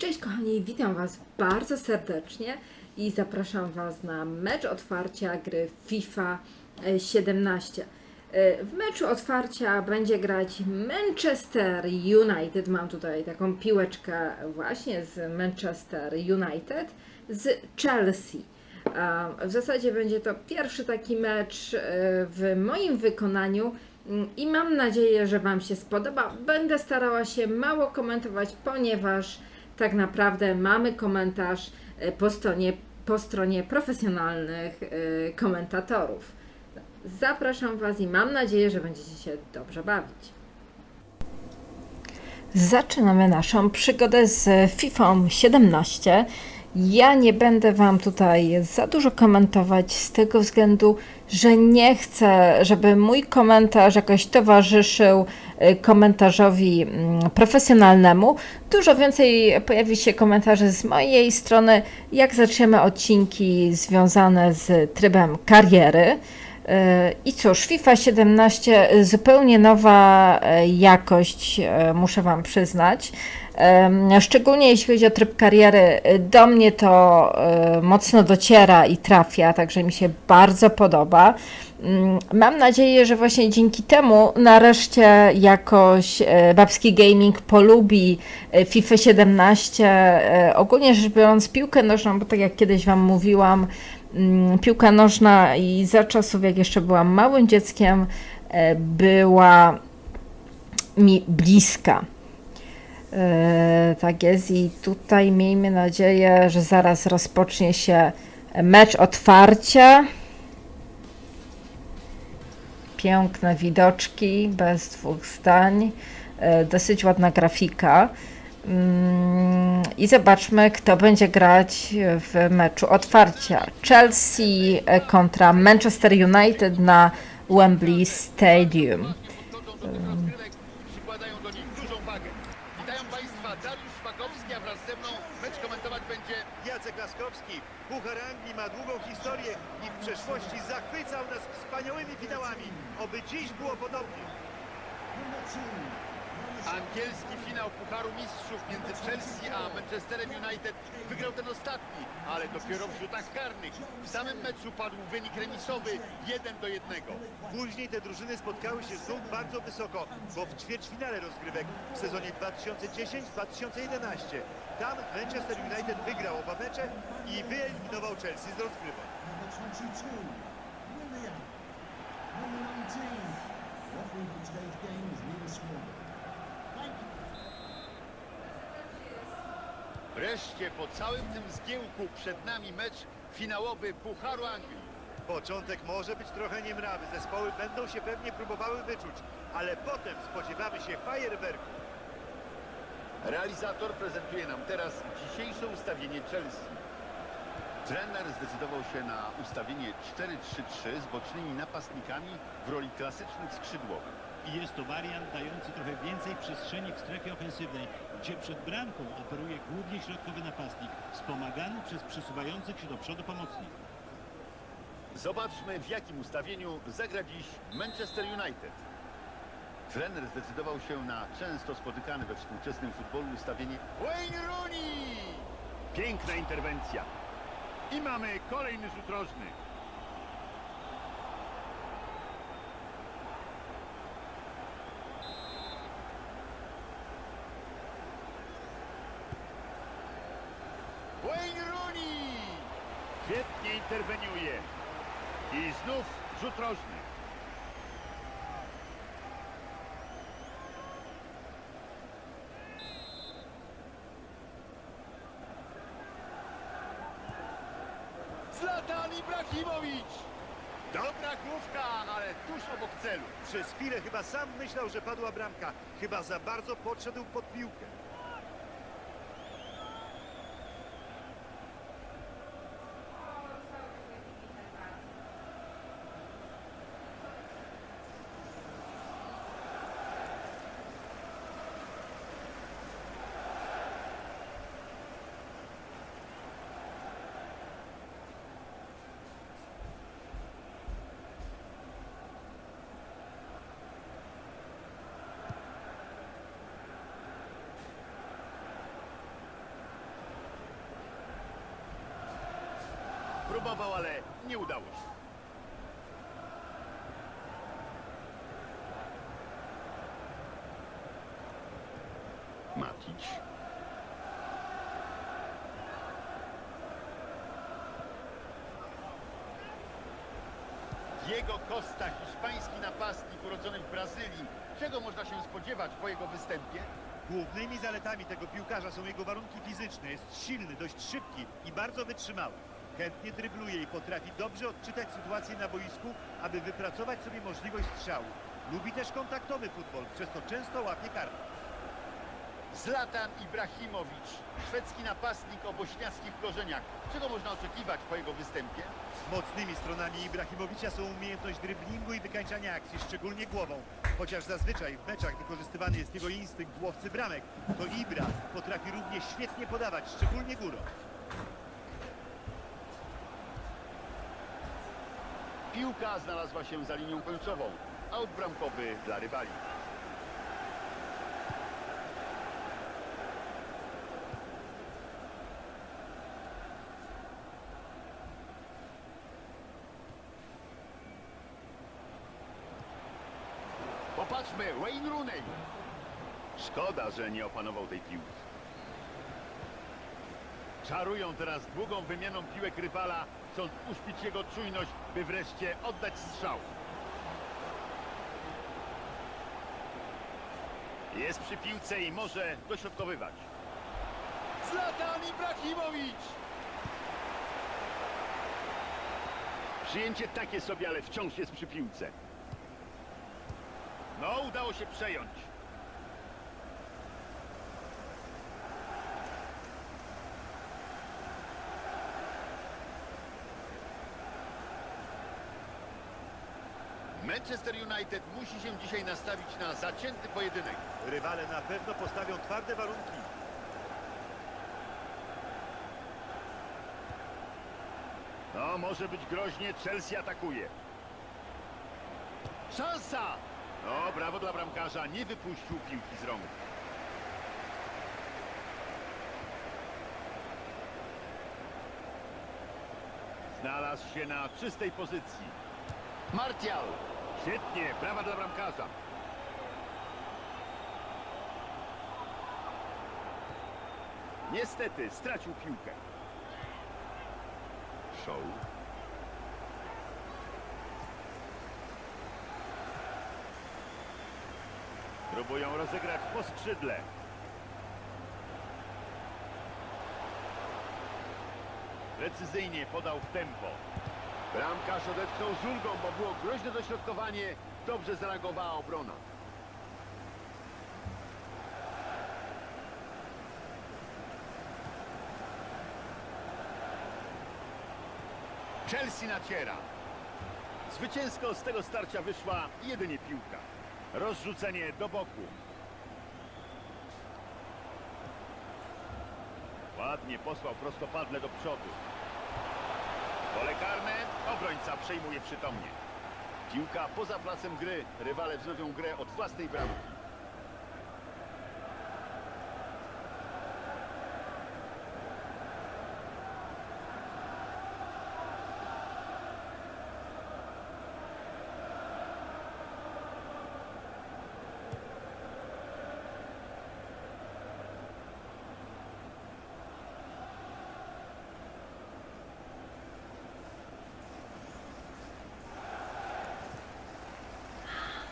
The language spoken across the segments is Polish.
Cześć kochani, witam Was bardzo serdecznie i zapraszam Was na mecz otwarcia gry FIFA e, 17. E, W meczu otwarcia będzie grać Manchester United. Mam tutaj taką piłeczkę właśnie z Manchester United z Chelsea. W zasadzie będzie to pierwszy taki mecz e, w moim wykonaniu mm, i mam nadzieję, że Wam się spodoba. Będę starała się mało komentować, ponieważ tak naprawdę mamy komentarz e, po stronie, po stronie profesjonalnych e, komentatorów. Zapraszam Was i mam nadzieję, że będziecie się dobrze bawić. Zaczynamy naszą przygodę z FIFA 17. Ja nie będę Wam tutaj za dużo komentować z tego względu, że nie chcę, żeby mój komentarz jakoś towarzyszył y, komentarzowi mm, profesjonalnemu. Dużo więcej pojawi się komentarzy z mojej strony, jak zaczniemy odcinki związane z trybem kariery. E, I cóż, FIFA 17 e, zupełnie nowa e, jakość, muszę Wam przyznać. Szczególnie jeśli chodzi o tryb kariery, e, do mnie to e, mocno dociera i trafia, także mi się bardzo podoba. Mm, Mam nadzieję, że właśnie dzięki temu nareszcie jakoś e, Babski Gaming polubi FIFA 17. e, Ogólnie rzecz biorąc, piłkę nożną, bo tak jak kiedyś Wam mówiłam, mm, piłka nożna i za czasów, jak jeszcze byłam małym dzieckiem, była mi bliska. E, Tak jest i tutaj miejmy nadzieję, że zaraz rozpocznie się mecz otwarcia. Piękne widoczki, bez dwóch zdań. E, Dosyć ładna grafika. Mm, I zobaczmy, kto będzie grać w meczu otwarcia. Chelsea e, kontra Manchester United na Wembley Stadium. Podchodzą do tych rozgrywek i przykładają do nich dużą wagę. Witają Państwa Dariusz Szpakowski, a wraz ze mną mecz komentować będzie Jacek Laskowski. Puchar Anglii ma długą historię i w przeszłości zachwycał nas wspaniałymi finałami. Oby dziś było podobnie. angielski finał Pucharu Mistrzów między Chelsea a Manchesterem United. Wygrał ten ostatni, ale dopiero w rzutach karnych. W samym meczu padł wynik remisowy 1 do 1. Później te drużyny spotkały się znów bardzo wysoko, bo w ćwierćfinale rozgrywek w sezonie 2010-2011. Tam Manchester United wygrał oba mecze i wyeliminował Chelsea z rozgrywek. Wreszcie po całym tym zgiełku przed nami mecz finałowy Pucharu Anglii. Początek może być trochę niemrawy. Zespoły będą się pewnie próbowały wyczuć, ale potem spodziewamy się fajerwerku. Realizator prezentuje nam teraz dzisiejsze ustawienie Chelsea. Trener zdecydował się na ustawienie 4-3-3 z bocznymi napastnikami w roli klasycznych skrzydłowych. I jest to wariant dający trochę więcej przestrzeni w strefie ofensywnej, gdzie przed bramką operuje głównie środkowy napastnik, wspomagany przez przesuwających się do przodu pomocników. Zobaczmy w jakim ustawieniu zagra dziś Manchester United. Trener zdecydował się na często spotykane we współczesnym futbolu ustawienie Wayne Rooney! Piękna interwencja. I mamy kolejny rzut rożny. Wayne Rooney! Świetnie interweniuje. I znów rzut rożny. Zlatan Ibrahimowicz! Dobra główka, ale tuż obok celu. Przez chwilę chyba sam myślał, że padła bramka. Chyba za bardzo podszedł pod piłkę. Próbował, ale nie udało się. Matic. Diego Costa, hiszpański napastnik urodzony w Brazylii. Czego można się spodziewać po jego występie? Głównymi zaletami tego piłkarza są jego warunki fizyczne. Jest silny, dość szybki i bardzo wytrzymały. Chętnie drybluje i potrafi dobrze odczytać sytuację na boisku, aby wypracować sobie możliwość strzału. Lubi też kontaktowy futbol, przez co często łapie kartę. Zlatan Ibrahimowicz, szwedzki napastnik o bośniackich korzeniach. Czego można oczekiwać po jego występie? Mocnymi stronami Ibrahimowicza są umiejętność dryblingu i wykańczania akcji, szczególnie głową. Chociaż zazwyczaj w meczach wykorzystywany jest jego instynkt łowcy bramek, to Ibra potrafi równie świetnie podawać, szczególnie górą. Piłka znalazła się za linią końcową. Aut bramkowy dla rywali. Popatrzmy, Wayne Rooney. Szkoda, że nie opanował tej piłki. Czarują teraz długą wymianą piłek rywala, chcąc uśpić jego czujność, by wreszcie oddać strzał. Jest przy piłce i może dośrodkowywać. Zlatan Ibrahimowicz! Przyjęcie takie sobie, ale wciąż jest przy piłce. No, udało się przejąć. Manchester United musi się dzisiaj nastawić na zacięty pojedynek. Rywale na pewno postawią twarde warunki. No, może być groźnie, Chelsea atakuje. Szansa! No, brawo dla bramkarza, nie wypuścił piłki z rąk. Znalazł się na czystej pozycji. Martial! Świetnie, brawa dla bramkarza. Niestety, stracił piłkę. Show. Próbują rozegrać po skrzydle. Precyzyjnie podał w tempo. Bramkarz odetchnął z ulgą, bo było groźne dośrodkowanie. Dobrze zareagowała obrona. Chelsea naciera. Zwycięsko z tego starcia wyszła jedynie piłka. Rozrzucenie do boku. Ładnie posłał prostopadle do przodu. Pole karne, obrońca przejmuje przytomnie. Piłka poza placem gry, rywale wznowią grę od własnej bramki.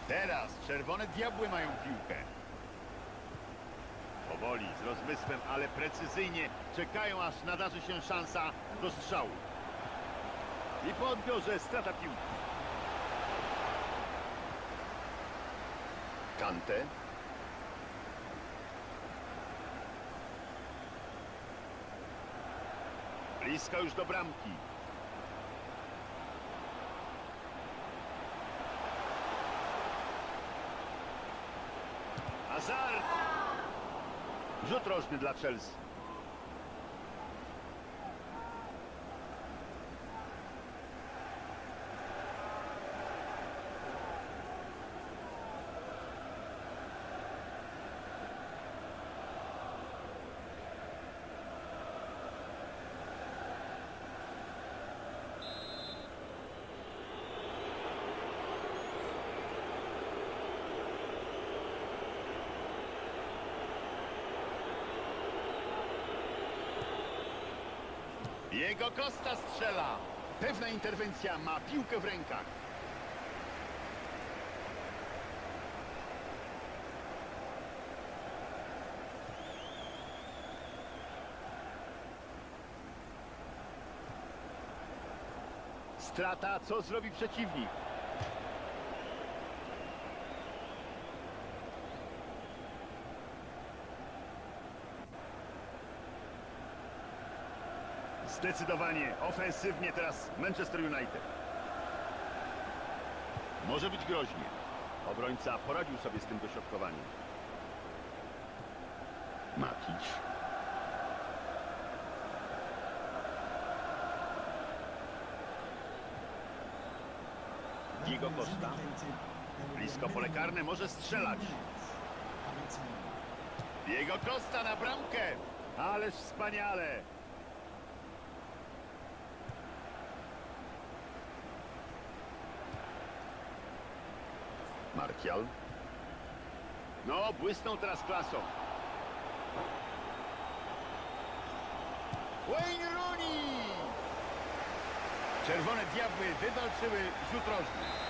Teraz czerwone diabły mają piłkę. Powoli, z rozmysłem, ale precyzyjnie czekają, aż nadarzy się szansa do strzału. I po odbiorze strata piłki. Kante. Blisko już do bramki. Hazard! Rzut rożny dla Chelsea. Jego Costa strzela. Pewna interwencja ma piłkę w rękach. Strata, co zrobi przeciwnik? Zdecydowanie ofensywnie teraz Manchester United. Może być groźnie. Obrońca poradził sobie z tym dośrodkowaniem. Makić. Diego Costa. Blisko pole karne może strzelać. Diego Costa na bramkę. Ależ wspaniale. No, błysnął teraz klasą. Wayne Rooney! Czerwone Diabły wywalczyły rzut rożny.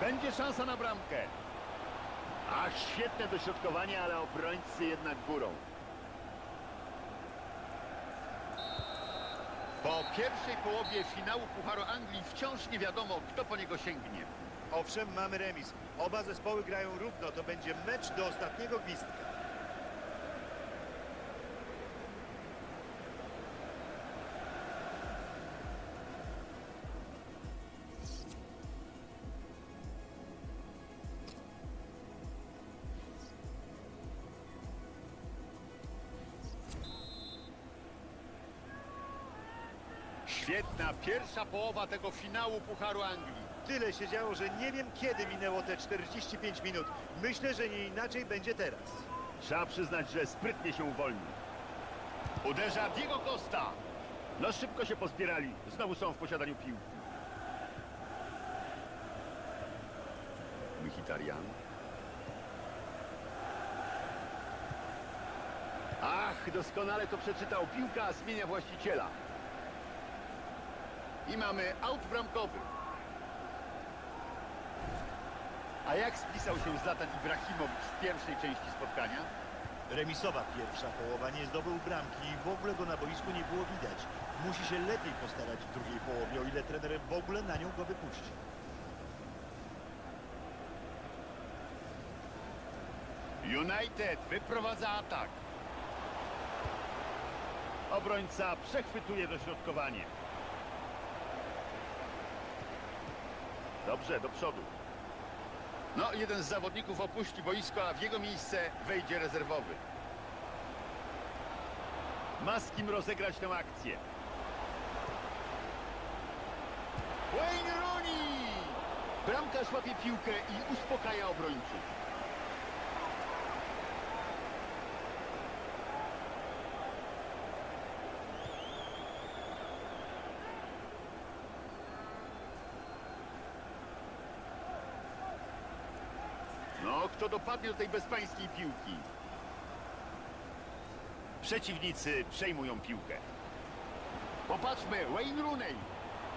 Będzie szansa na bramkę. Ach, świetne dośrodkowanie, ale obrońcy jednak górą. Po pierwszej połowie finału Pucharu Anglii wciąż nie wiadomo, kto po niego sięgnie. Owszem, mamy remis. Oba zespoły grają równo. To będzie mecz do ostatniego gwizdka. Świetna pierwsza połowa tego finału Pucharu Anglii. Tyle się działo, że nie wiem kiedy minęło te 45 minut. Myślę, że nie inaczej będzie teraz. Trzeba przyznać, że sprytnie się uwolnił. Uderza Diego Costa. No szybko się pozbierali. Znowu są w posiadaniu piłki. Mkhitaryan. Ach, doskonale to przeczytał. Piłka zmienia właściciela. I mamy aut bramkowy. A jak spisał się Zlatan Ibrahimowicz w pierwszej części spotkania? Remisowa pierwsza połowa nie zdobył bramki i w ogóle go na boisku nie było widać. Musi się lepiej postarać w drugiej połowie, o ile trener w ogóle na nią go wypuści. United wyprowadza atak. Obrońca przechwytuje dośrodkowanie. Dobrze, do przodu. No, jeden z zawodników opuści boisko, a w jego miejsce wejdzie rezerwowy. Ma z kim rozegrać tę akcję. Wayne Rooney! Bramkarz łapie piłkę i uspokaja obrońców. No, kto dopadnie do tej bezpańskiej piłki? Przeciwnicy przejmują piłkę. Popatrzmy, Wayne Rooney.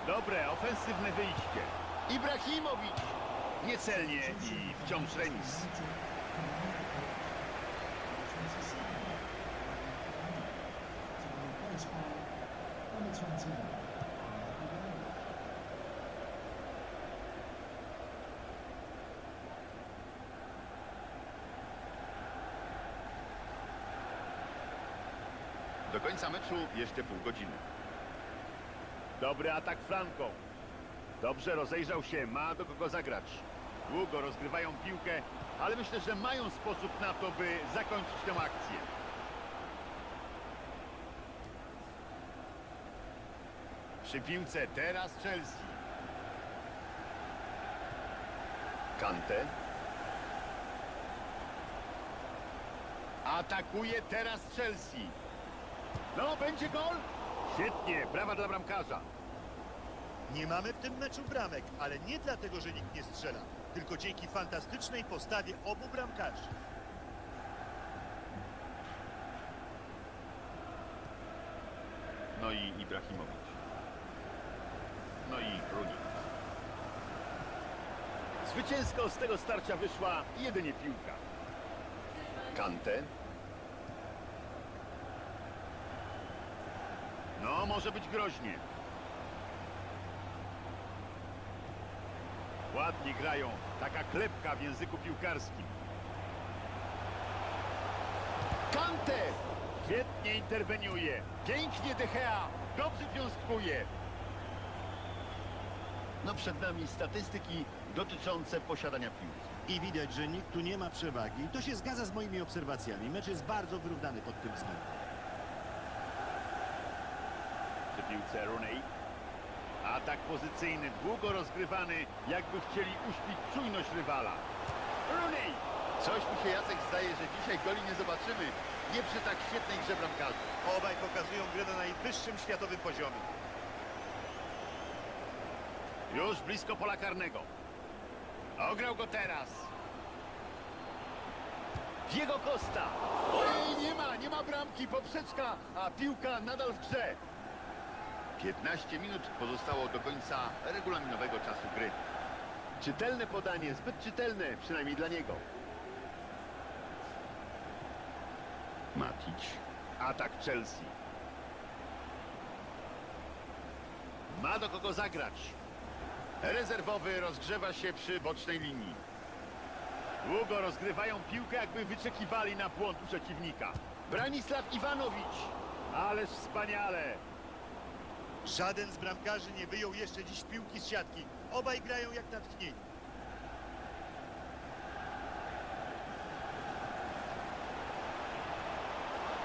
Dobre, ofensywne wyjście. Ibrahimowicz. Niecelnie i wciąż remis. Number 20. Do końca meczu jeszcze pół godziny. Dobry atak flanką. Dobrze rozejrzał się, ma do kogo zagrać. Długo rozgrywają piłkę, ale myślę, że mają sposób na to, by zakończyć tę akcję. Przy piłce teraz Chelsea. Kante. Atakuje teraz Chelsea. No, będzie gol? Świetnie, brawa dla bramkarza. Nie mamy w tym meczu bramek, ale nie dlatego, że nikt nie strzela, tylko dzięki fantastycznej postawie obu bramkarzy. No i Ibrahimowicz. No i Rooney. Zwycięsko z tego starcia wyszła jedynie piłka. Kante. No, może być groźnie. Ładnie grają. Taka klepka w języku piłkarskim. Kante! Świetnie interweniuje. Pięknie De Gea. Dobrze wiązkuje. No przed nami statystyki dotyczące posiadania piłki. I widać, że nikt tu nie ma przewagi. To się zgadza z moimi obserwacjami. Mecz jest bardzo wyrównany pod tym względem. Przy piłce Rooney. Atak pozycyjny, długo rozgrywany, jakby chcieli uśpić czujność rywala. Rooney! Coś mi się Jacek zdaje, że dzisiaj goli nie zobaczymy. Nie przy tak świetnej grze bramkarzy. Obaj pokazują grę na najwyższym światowym poziomie. Już blisko pola karnego. Ograł go teraz. Diego Costa. Ojej, nie ma, nie ma bramki, poprzeczka, a piłka nadal w grze. 15 minut pozostało do końca regulaminowego czasu gry. Czytelne podanie, zbyt czytelne, przynajmniej dla niego. Matic. Atak Chelsea. Ma do kogo zagrać. Rezerwowy rozgrzewa się przy bocznej linii. Długo rozgrywają piłkę, jakby wyczekiwali na błąd przeciwnika. Branisław Iwanowicz. Ależ wspaniale. Żaden z bramkarzy nie wyjął jeszcze dziś piłki z siatki. Obaj grają jak natchnieni.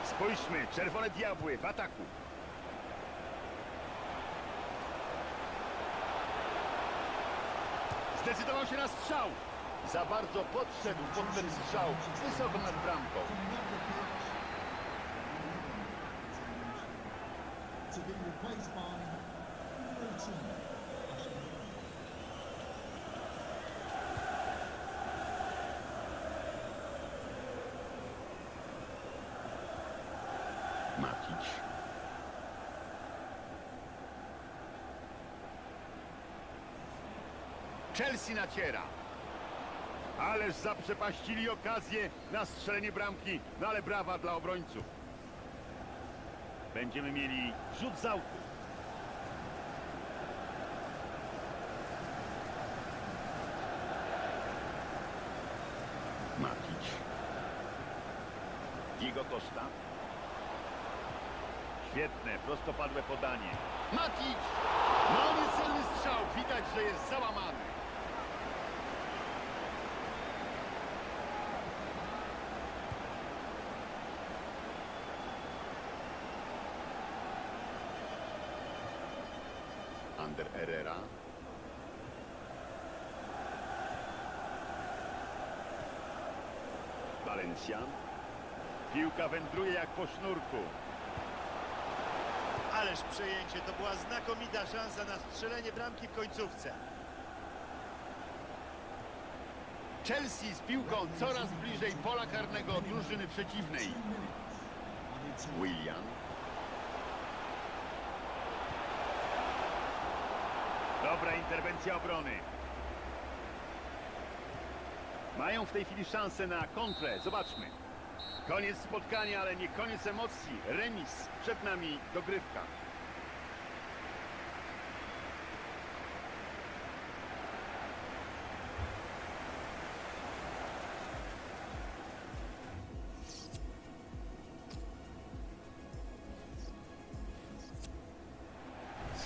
Spójrzmy, czerwone diabły w ataku. Zdecydował się na strzał. Za bardzo podszedł pod ten strzał, wysoko nad bramką. To be replaced by number 18, Ashley Young. Matic. Chelsea naciera. Ależ zaprzepaścili okazję na strzelenie bramki, no ale brawa dla obrońców. Będziemy mieli rzut z autu. Matic. Diego Costa. Świetne, prostopadłe podanie. Matic! No niecelny strzał, widać, że jest załamany. Ander Herrera. Valencia. Piłka wędruje jak po sznurku. Ależ przejęcie, to była znakomita szansa na strzelenie bramki w końcówce. Chelsea z piłką coraz bliżej pola karnego drużyny przeciwnej. William. Dobra interwencja obrony. Mają w tej chwili szansę na kontrę. Zobaczmy. Koniec spotkania, ale nie koniec emocji. Remis. Przed nami dogrywka.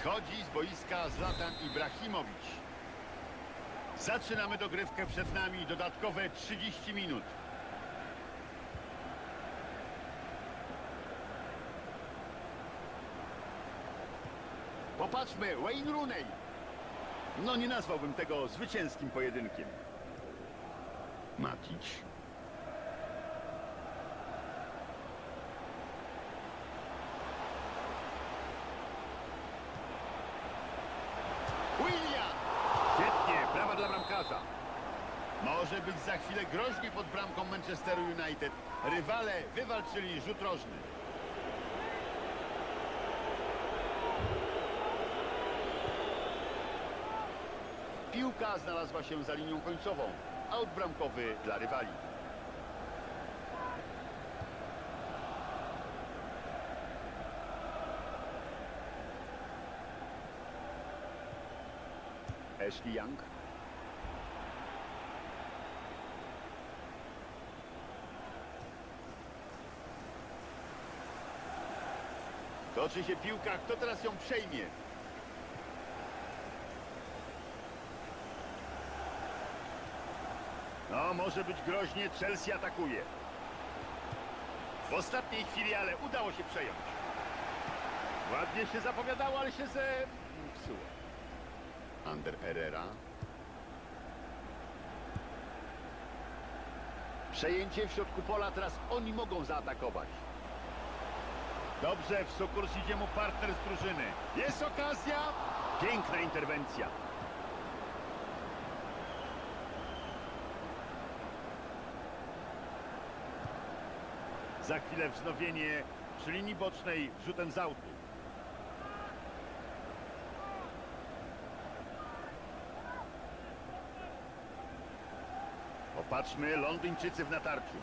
Schodzi z boiska Zlatan Ibrahimowicz. Zaczynamy dogrywkę przed nami dodatkowe 30 minut. Popatrzmy, Wayne Rooney. No nie nazwałbym tego zwycięskim pojedynkiem. Matic. Może być za chwilę groźnie pod bramką Manchesteru United. Rywale wywalczyli rzut rożny. Piłka znalazła się za linią końcową. Aut bramkowy dla rywali. Ashley Young. Toczy się piłka, kto teraz ją przejmie? No, może być groźnie, Chelsea atakuje. W ostatniej chwili, ale udało się przejąć. Ładnie się zapowiadało, ale się ze... psuło. Ander Herrera. Przejęcie w środku pola, teraz oni mogą zaatakować. Dobrze, w sukurs idzie mu partner z drużyny. Jest okazja. Piękna interwencja. Za chwilę wznowienie przy linii bocznej rzutem z autu. Popatrzmy, Londyńczycy w natarciu.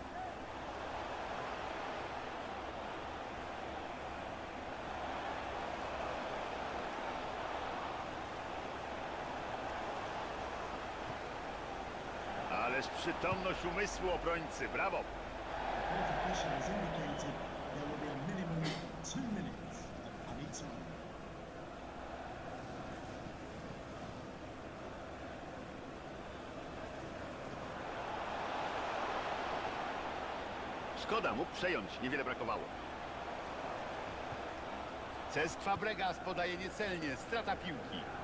Minutes of added time. Szkoda, mógł przejąć, niewiele brakowało. Cesc Fabregas podaje niecelnie, strata piłki.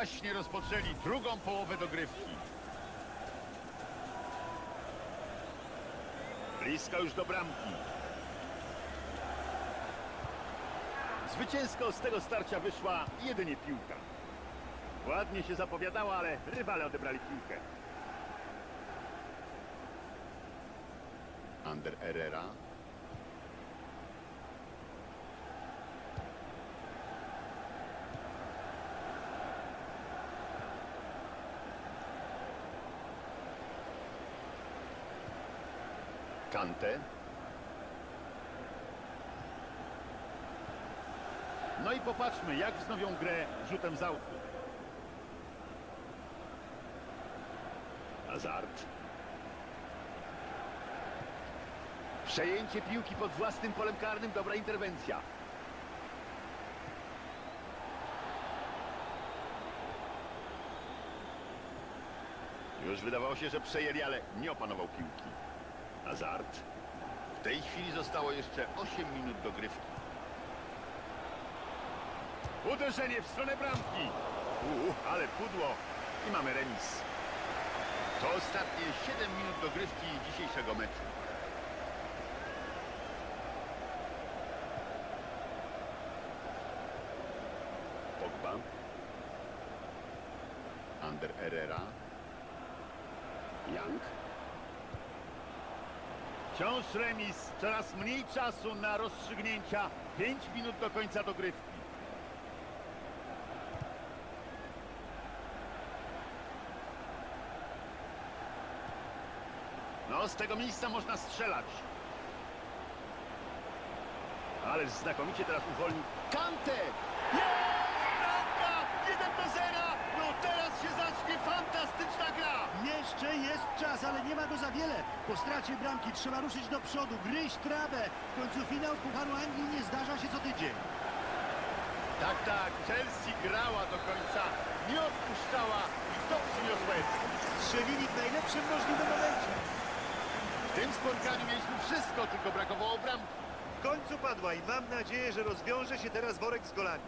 Właśnie rozpoczęli drugą połowę dogrywki. Blisko już do bramki. Zwycięsko z tego starcia wyszła jedynie piłka. Ładnie się zapowiadała, ale rywale odebrali piłkę. Ander Herrera. No i popatrzmy, jak wznowią grę rzutem z autu. Hazard. Przejęcie piłki pod własnym polem karnym, dobra interwencja. Już wydawało się, że przejęli, ale nie opanował piłki. Hazard. W tej chwili zostało jeszcze 8 minut do grywki. Uderzenie w stronę bramki. Uuu, ale pudło. I mamy remis. To ostatnie 7 minut dogrywki dzisiejszego meczu. Pogba. Ander Herrera. Young. Wciąż remis. Coraz mniej czasu na rozstrzygnięcia. 5 minut do końca dogrywki. No, z tego miejsca można strzelać. Ależ znakomicie teraz uwolnił. Kante! Jest! Bramka! 1 do 0! No teraz się zacznie Jeszcze jest czas, ale nie ma go za wiele. Po stracie bramki trzeba ruszyć do przodu, gryźć trawę. W końcu finał Pucharu Anglii nie zdarza się co tydzień. Tak, tak, Chelsea grała do końca, nie odpuszczała i to przyniosło efekt. Strzelili w najlepszym możliwym momencie. W tym spotkaniu mieliśmy wszystko, tylko brakowało bramki. W końcu padła i mam nadzieję, że rozwiąże się teraz worek z golami.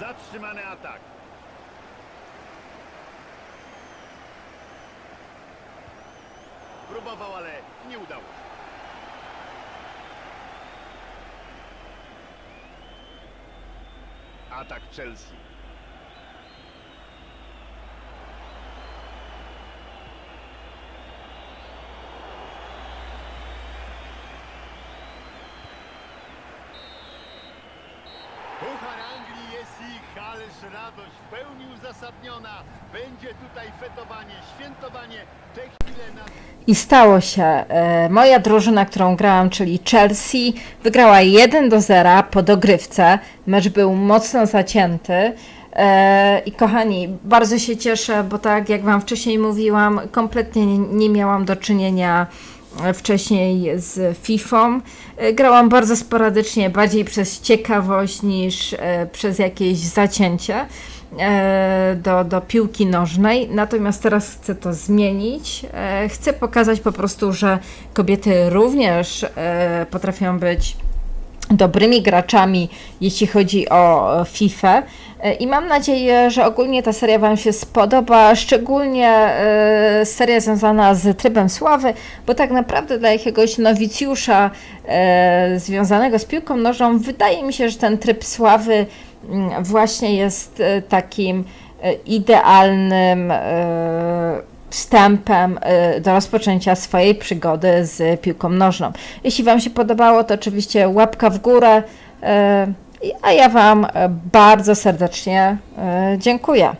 Zatrzymany atak. Próbował, ale nie udało się. Atak Chelsea. Puchar Anglii jest ich, ależ pełni uzasadniona. Będzie tutaj fetowanie, świętowanie. Te chwile na... I stało się. E, Moja drużyna, którą grałam, czyli Chelsea, wygrała 1 do 0 po dogrywce. Mecz był mocno zacięty. E, I kochani, bardzo się cieszę, bo tak jak Wam wcześniej mówiłam, kompletnie nie- miałam do czynienia wcześniej z FIFA. E, Grałam bardzo sporadycznie, bardziej przez ciekawość niż e, przez jakieś zacięcie e, do, do piłki nożnej. Natomiast teraz chcę to zmienić. Chcę pokazać po prostu, że kobiety również potrafią być dobrymi graczami, jeśli chodzi o FIFA. I mam nadzieję, że ogólnie ta seria Wam się spodoba, szczególnie e, seria związana z trybem sławy, bo tak naprawdę dla jakiegoś nowicjusza e, związanego z piłką nożną, wydaje mi się, że ten tryb sławy mm, właśnie jest e, takim idealnym wstępem do rozpoczęcia swojej przygody z piłką nożną. Jeśli Wam się podobało, to oczywiście łapka w górę, a ja Wam e, bardzo serdecznie e, dziękuję.